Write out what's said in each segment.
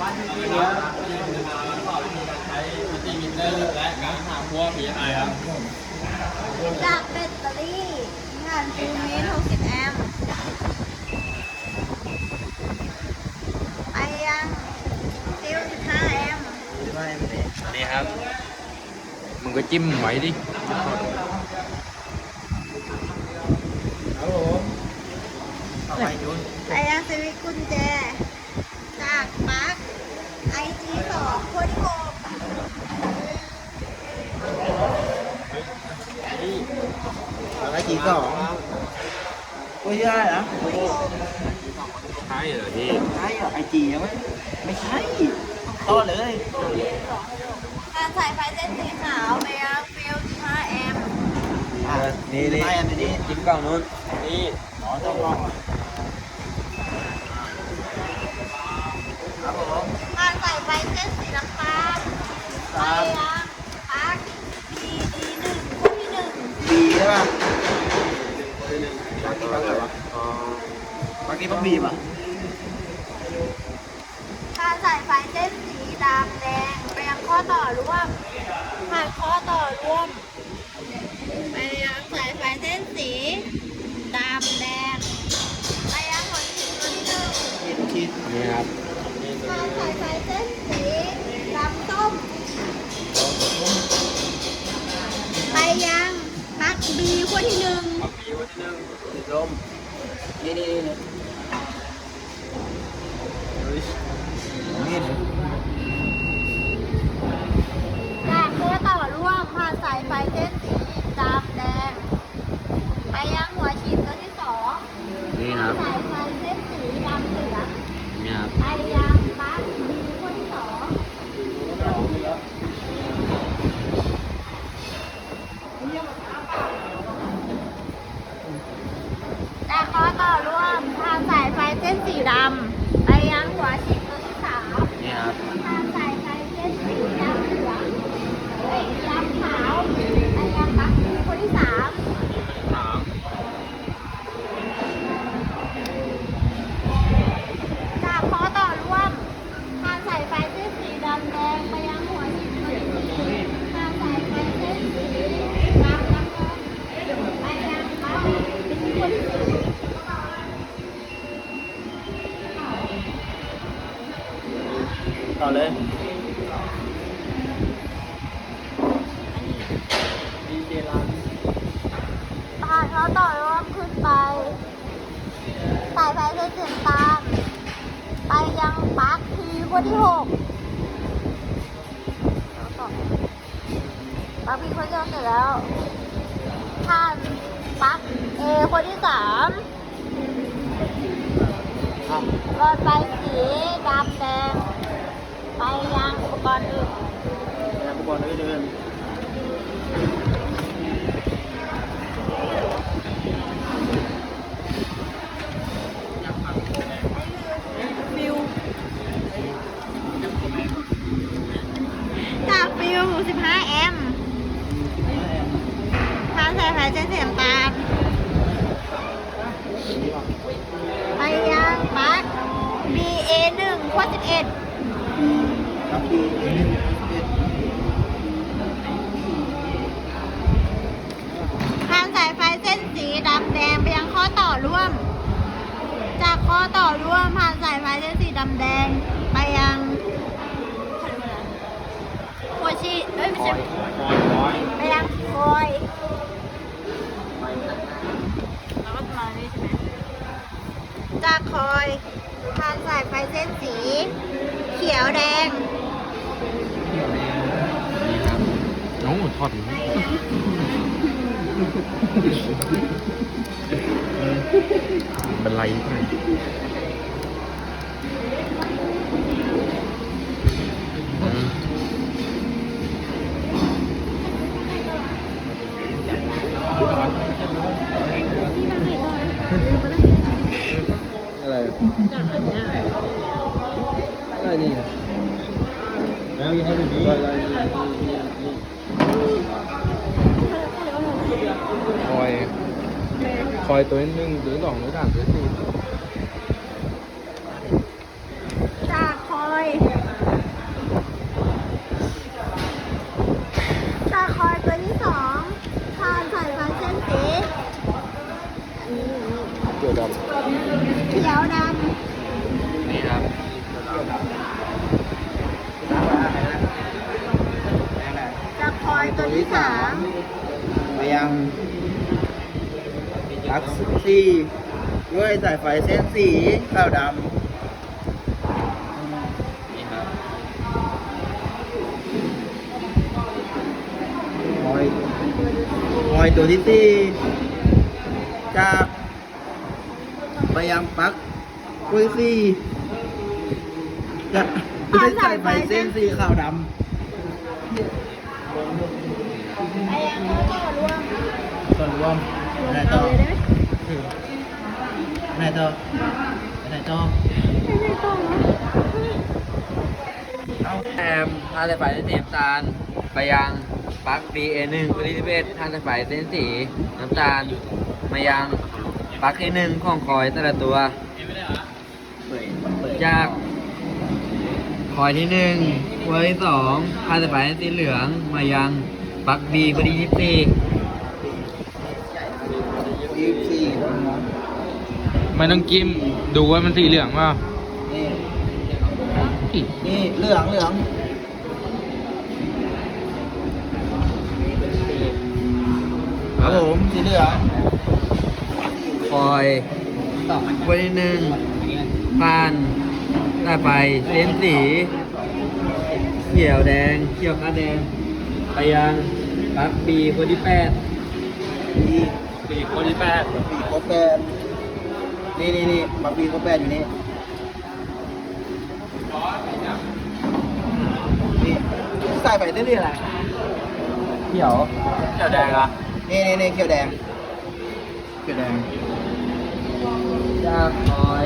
จากแบตเตอรี่งานฟิลมิ60 แอมป์ไปยังฟิล15 แอมป์นี่ครับ มึงก็จิ้มไว้ดิไปยังสวิตช์กุญแจ จากปลั๊กไอจีสองคนที่หก ไอจีสองก็ใช่นะใช่เหรอพี่ใช่เหรอไอจียังไม่ไม่ใช่ต่อเลยการสายไฟเส้นสีขาวไปยังฟิล15แอมป์อะนี่นี่อันนี้จิ้มกล่องนู้นนี่อ๋อต้องลองอะครับผมการสายไฟเส้นสีน้ำตาลไปยัง ปักกี้ปักบีป่ะการสายไฟเส้นสีดำแดงไปยังข้อต่อร่วมผ่านข้อต่อร่วมไปยังสายไฟเส้นสีดำแดงไปยังหัวฉีดตัวที่หนึ่งคิดคิดนี่ครับผ่านสายไฟเส้นสีดำส้มไปยังปลั๊กบีขั้วที่หนึ่งติดลมนี่นี่นี่ นี่นี่จากข้อต่อร่วมผ่านสายไฟเส้นสีดำแดงไปยังหัวฉีดตัวที่สอง นี่ครับ สายไฟเส้นสีดำเหลือง นี่ครับ ไปยังปลั๊กบีขั้วที่สองจากข้อต่อร่วมผ่านสายไฟเส้นสีดำไปยังหัวฉีดตัวที่สาม นี่ครับ ทางสายไฟเส้นสีดำเหลืองเอ้ยดำขาวไปยังปลั๊กคนที่สาม สาม จากข้อต่อร่วมทางสายไฟเส้นสีดำแดงไปยังหัวฉีดคนที่สี่ทางสายไฟเส้นสีดำน้ำเงินไปยังปลั๊กคนที่สี่ ต่อเลย ดีเจรัน ผ่านข้อ ต่อร่วมขึ้นไป สายไฟเส้นสีน้ำตาไปยังปลั๊กทีคนที่หกปลั๊กพีคนที่หกเสร็จแล้วผ่านปลั๊กเอคนที่สามหลอดไฟสีดำแดงไปยังอุปกรณ์อื่นแล้วก็บอลเลยเดิน ฟิว จากฟิว15แอมป์ทางสายไฟเส้นสีน้ำตาลไปยังปลั๊ก BA1 ขั้ว11ครับเอ็ดทางสายไฟเส้นสีดำแดงไปยังข้อต่อร่วม จากข้อต่อร่วมผ่านสายไฟเส้นสีดำแดงไปยัง หัวฉีดเอ้ยไม่ใช่คอยคอยไปยังคอยแล้วก็มานี่ใช่ไหมจากคอยผ่านสายไฟเส้นสี เขียวแดงนี่ครับน้องทอดอย่างนี้เป็นไรไปอื อะไรอะไรนี่แล้วมีให้ดูดีคอย คอยตัวหนึ่งตัวสองตัวสามตัวสี่ ยวดำเขียวดำนี่ครับจะคอยตัวที่สามไปยังลักซี่ด้วยสายไฟเส้นสีขาวดำคอยตัวที่สี่จะ ไปยังปลั๊กด้วยสี่จะด้วยสายไฟเส้นสีขาวดำไปยังข้อต่อร่วมส่วนรวมรวมไหนเอาต่อเลยได้ไหมไหนต่อไหนต่อไม่ได้ต่อเหรอแอมทางสายไฟเส้นสีน้ำตาล ไปยังปลั๊ก BA1 คนที่11ทางสายไฟเส้นสีน้ำตาล มายัง ปลั๊กที่หนึ่งของคอยแต่ละตัว จากคอยที่หนึ่งคอยที่สองทางสายไฟสีเหลืองมายังปลั๊ก B คนที่24ยี่สิบสี่ไม่ต้องจิ้มดูว่ามันสีเหลืองเปล่านี่นี่เหลืองเหลืองครับผมสีเหลือง คอยคนที่หนึ่งผ่านได้ไปเส้นสีเขียวแดงเขียวคาแดง ไปยังปลั๊ก B คนที่แปดปีปีคนที่แปดปีโคแปดนี่นี่นี่บักปีโคแปดอยู่นี่นี่ใส่ไปได้เรื่อยอะไรเขียวเขียวแดงอะนี่นี่นี่เขียวแดงเขียวแดง จ้าคอย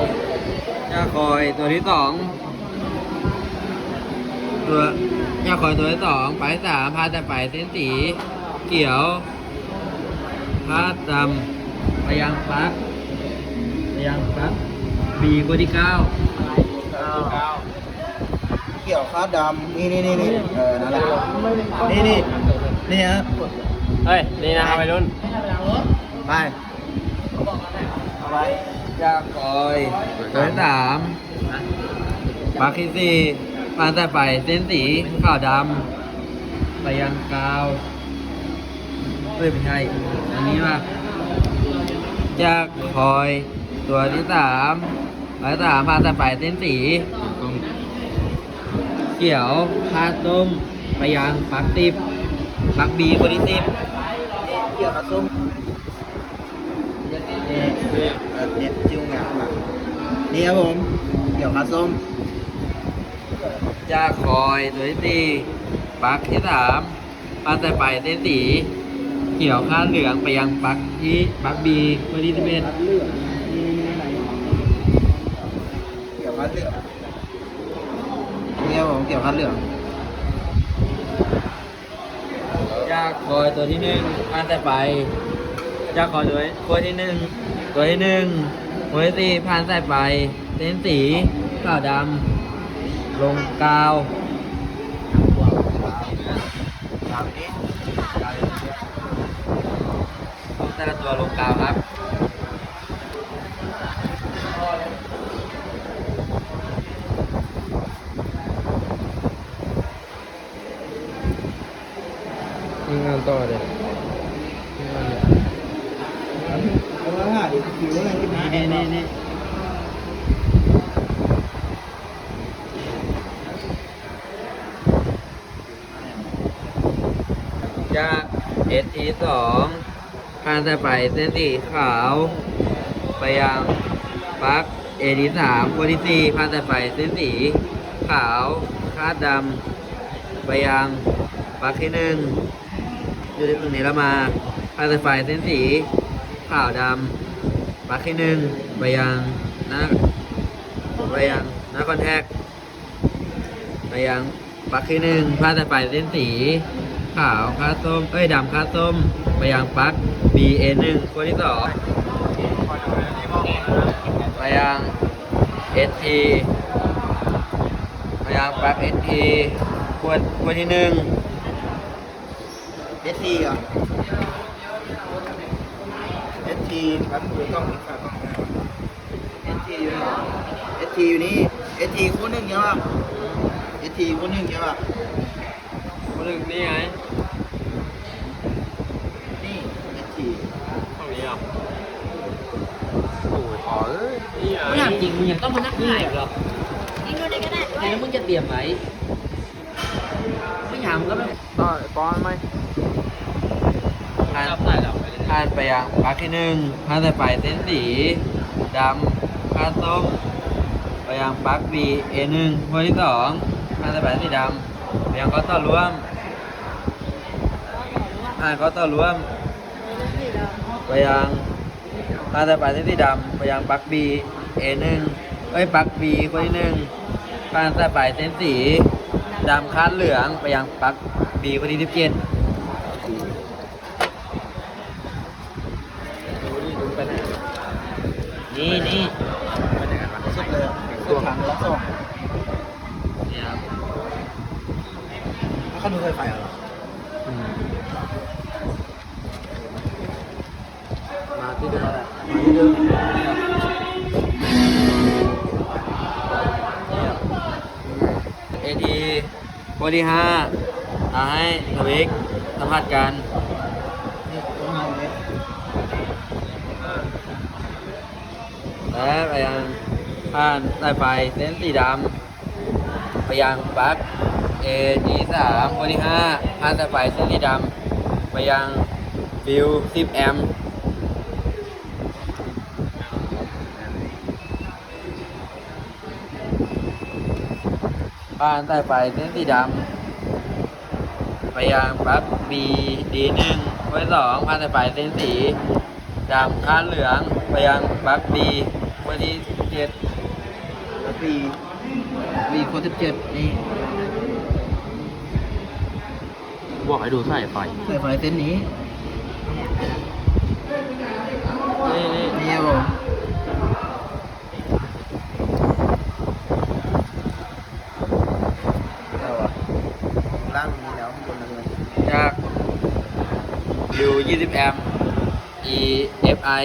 จ้าคอยตัวที่สองตัวจ้าคอยตัวที่สองไปสามพาแต่ไปเส้นสีเขียวพาดดำไปยังปลั๊กไปยังปลั๊ก B คนที่เก้าเขียวคาดดำนี่นี่นี่นี่เออนั่นแหละนี่นี่นี่ฮะเฮ้ยนี่นะครับวัยรุ่นไป เอาไปจ้าคอยตัวที่สามปลั๊กที่สี่พาแต่ไปเส้นสีขาวดำไปยังกาวเฮ้ยไม่ใช่อันนี้ว่าจะคอย ตัวที่สามตัวที่สามพาแต่ไปเส้นสีเขียวพาส้มไปยังปักติบปักบีคนที่สิบเขียวคาส้ม นี่เออเนี่ยจิ้วงามานี่ครับผมเขียวคาส้มจะคอยตัวที่สี่ปักที่สามพาแต่ไปเส้นสีเขียวข้าเหลืองไปยังปักที่ปักบีคนที่สิบเอ็ดเหลืองนี่นี่ไหนเขียวคาเหลืองเนี่ครับผมเขียวคาเหลืองจะคอยตัวที่หนึ่งพาแต่ไป จะคอยตัวตัวที่หนึ่งตัวที่หนึ่งตัวที่สี่พานแต่ไปเส้นสีขาวดำลงกาวตามนี้แต่ละตัวลงกาวครับงานต่อเลย เอาละฮะเดี๋ยวคิวอะไรที่มา นี่นี่นี่ จาก SE สองพานแต่ไปเส้นสีขาว ไปยังปลั๊ก AD สามคนที่สี่พานแต่ไปเส้นสีขาวคาดดำไปยังปลั๊กที่หนึ่งอยู่ที่ตรงนี้แล้วมาพานแต่ไปเส้นสีขาวดำปลั๊กที่หนึ่งไปยังหน้าไปยังหน้าคอนแทคไปยังปลั๊กที่หนึ่งพาแต่ไปเส้นสี ขาวคาส้ม เอ้ยดำคาส้ม ไปยังปลั๊ก BA หนึ่งคนที่สองไปยัง ST ไปยังปลั๊ก ST ขวดขวดที่หนึ่งเอสทีเหรอเอสทีครับดูกล้องนี้ฝากกล้องเอสทีอยู่ไหนเอสทีอยู่นี่เอสทีคนหนึ่งใช่ป่ะเอสทีคนหนึ่งใช่ป่ะ หนึ่งนี่ไง นี่แอคทีฟห้องนี้อะโอ้ยขอเอ้ยนี่ไงม่ถามจริงมึงยังต้องมานั่งถ่ายหรอยิงดูในกระดาษด้วยแล้วมึงจะเตรียมไหมไม่ถามก็ไม่ต่อป้อนไหมทานทานไปยังพักที่หนึ่งทาจะไปเต้นสีดำข้าต้มไปยังปักบีเอหนึ่งคนที่สองข้าจะไปสีดำไปยังก็ต้อร่วม ผ่านก็ต่อร่วมสีดไปยังผ่าต่ไปเส้นสีดำไปยังปักบีเอหนึ่งเอ้ยปักบีคนที่หนึ่งผ่านแต่ไปเส้นสีดำคาดเหลืองไปยังปักบีคนที่สิบเจ็ดนี่นี่สุดเลยตัวถังแล้วส่งนี่ครับเขาดูเคยไฟเหรอม มา ที่เดิมแหละมาที่เดิมเอทีคนที่ห้าอาให้ทวิกสัมผัสกันและไปยังผ่านสายไฟเส้นสีดำไปยังปลั๊กเอทีสามคนที่ห้าผ่านสายไฟเส้นสีดำไปยังฟิวสิบแอมป์ ผ่านสายไฟเส้นสีดำไปยังปลั๊กบีดีหนึ่งคนที่สองผ่านสายไฟเส้นสีดำคาดเหลืองไปยังปลั๊กบีคนที่เจ็ดแล้วปีปีคนสิบเจ็ดนี่บอกให้ดูสายไฟเคยไฟเส้นนี้นี่นี่นี่ครับผมเอาอะล่างนี้แล้วคนละเลย จาก U 20แอมป์ E F I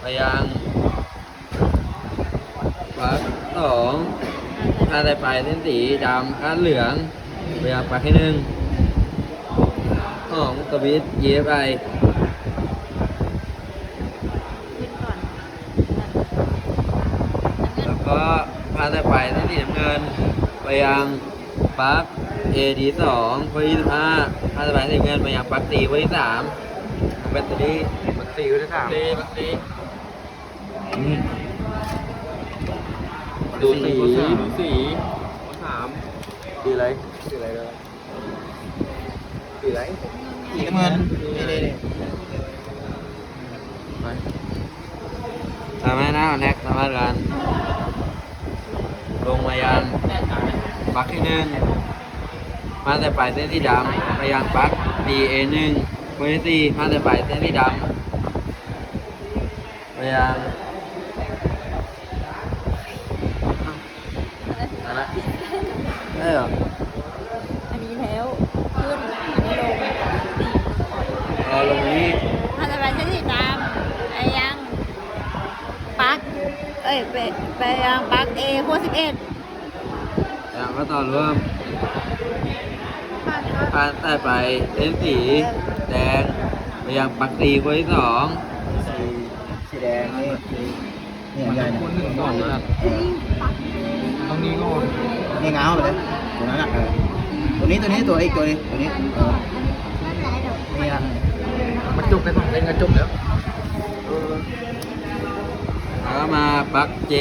ไปยังปลั๊กสองถ้าได้ไปเส้นสีดำค่าดเหลืองไปยังปลั๊กที่หนึ่งของสวิตช์ E F I ำขึ้นก่อนแล้วก็พาได้ไปเส้นสีน้ำเงิน ไปยังปลั๊ ก A D สองพอที่ห้าพาได้ไปเส้นสีน้ำเงินไปยังปลั๊กตีพอที่สามแบตเตอรี่มันตีก็ได้ถามตีมันตีนี่ดูสีดูสีถามสีอะไรสีอะไรเลยสีอะไรสีน้ำเงินนี่นี่นี่ไปทำให้หน้าแน็กสามารถกันลงมายังปลั๊กที่หนึ่ง มาแต่ปลายเส้นสีดำไปยังปลั๊ก DA หนึ่งคนที่สี่มาแต่ปลายเส้นสีดำไปยังนั่นแหละได้เหรออันนี้แล้วขึ้นอันนี้ลงเราลงนี้ถ้าจะไปเส้นสีดำไปยังปลั๊กเอ้ยไปไปยังปลั๊กเอขั้วสิบเอ็ดแล้วก็ต่อร่วม ผ่านใต้ไปเส้นสีแดงไปยังปลั๊กสีคนที่สองสีสีแดงนี่นี่ใหญ่นะคนหนึ่งก่อนนะตรงนี้ก่อนนี่ง้าวไปเลยตัวนั้นอะเออตัวนี้ตัวนี้ตัวอีกตัวนี้ตัวนี้เออนี่อะมันจุกไปสองเส้นก็จุกแล้วแล้วก็มาปลั๊กเจ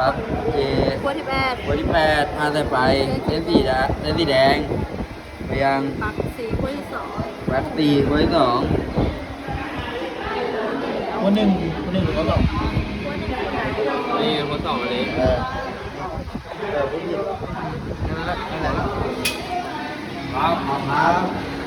ปลั๊กเจขั้วที่แปดคนที่แปดผ่านใต้ไปเส้นสีแดงเส้นสีแดงไปยังปลั๊กสีขั้วที่สองปลั๊กตีคนที่สองคนหนึ่งคนหนึ่งหรือคนสองนี่คนสองอันนี้เออเออพูดผิดนั่นแหละนั่นแหละครับครับ